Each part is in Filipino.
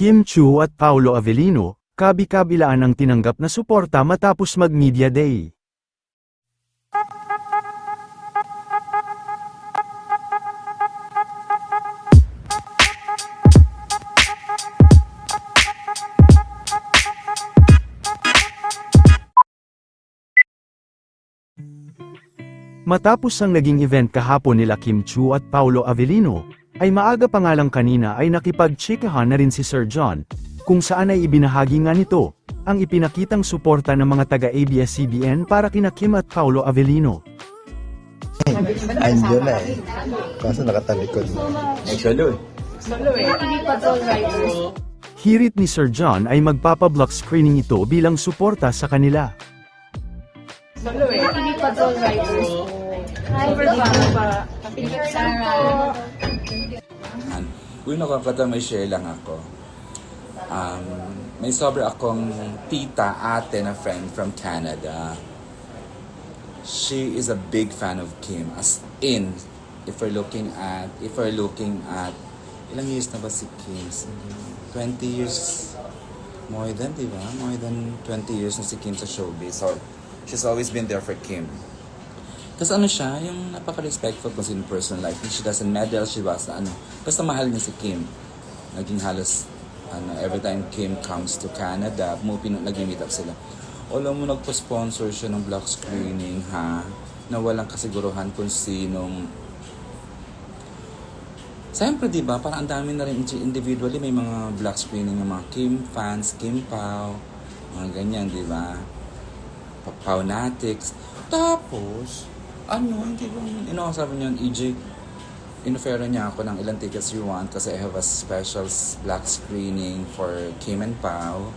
Kim Chu at Paolo Avellino, kabi-kabilaan ang tinanggap na suporta matapos mag-media day. Matapos ang naging event kahapon nila Kim Chu at Paolo Avellino, ay maaga pa nga lang kanina ay nakipagtsikahan na rin si Sir John, kung saan ay ibinahagi nga nito, ang ipinakitang suporta ng mga taga-ABS-CBN para kina Kim at Paolo Avellino. Andiyan na eh. Kaso nakatalikod. Nagsalo eh. Hirit ni Sir John ay magpapablock screening ito bilang suporta sa kanila. Hindi pa tol riders. Hi, Papa. Sarah. An- Uy, nakakata, may share lang ako. Um, may sobra akong tita, ate na friend from Canada. She is a big fan of Kim. As in, if we're looking at, if we're looking at, ilang years na ba si Kim? 20 years, more than, di ba? More than 20 years na si Kim sa showbiz. So, she's always been there for Kim. Tapos ano siya, yung napaka-respectful kung sino personal life. She doesn't meddle, she was ano. Basta mahal niya si Kim. Naging halos, ano, every time Kim comes to Canada, pumupino, nag-meet up sila. Alam mo, nagpa-sponsor siya ng block screening, ha? Na walang kasiguruhan kung sinong Siyempre, di ba, parang ang dami na rin individually, may mga black screening ng mga Kim fans, Kim Pao, mga ganyan, di ba? Pa- Pawnatics. Tapos, ano, hindi ba, you sabi niya, EJ, inofero niya ako ng ilang tickets you want kasi I have a special black screening for Kim and Pao.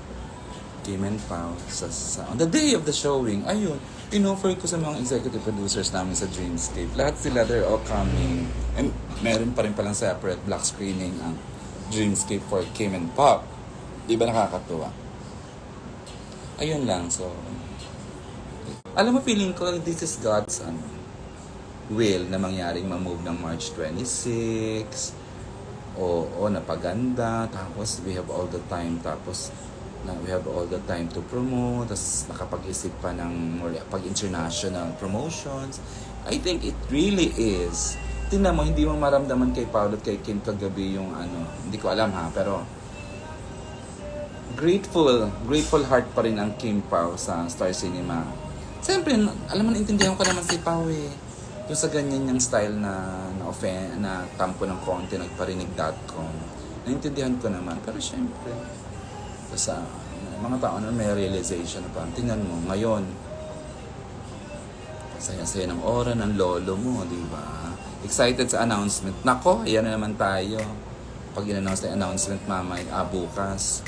Kim and Pao. Sa, sa, on the day of the showing, ayun, inoffer ko sa mga executive producers namin sa Dreamscape. Lahat sila, they're all coming. And meron pa rin palang separate black screening ang Dreamscape for Kim and Pop. Di ba nakakatuwa? Ayun lang, so... Alam mo, feeling ko, this is God's ano, will na mangyaring mamove ng March 26. O, o napaganda. Tapos, we have all the time. Tapos, na we have all the time to promote. Tapos, nakapag-isip pa ng more, pag-international promotions. I think it really is. Tingnan mo, hindi mo maramdaman kay Paolo at kay Kim kagabi yung ano, hindi ko alam ha, pero grateful, grateful heart pa rin ang Kim Pao sa Star Cinema. Siyempre, alam mo, naintindihan ko naman si Pao eh. Yung sa ganyan yung style na na offend, na tampo ng konti, nagparinig.com. Naintindihan ko naman. Pero syempre, sa mga tao na may realization na parang, tingnan mo, ngayon, saya-saya ng oras ng lolo mo, di ba? Excited sa announcement. Nako, ayan na naman tayo. Pag in-announce na announcement mamay, ah, bukas.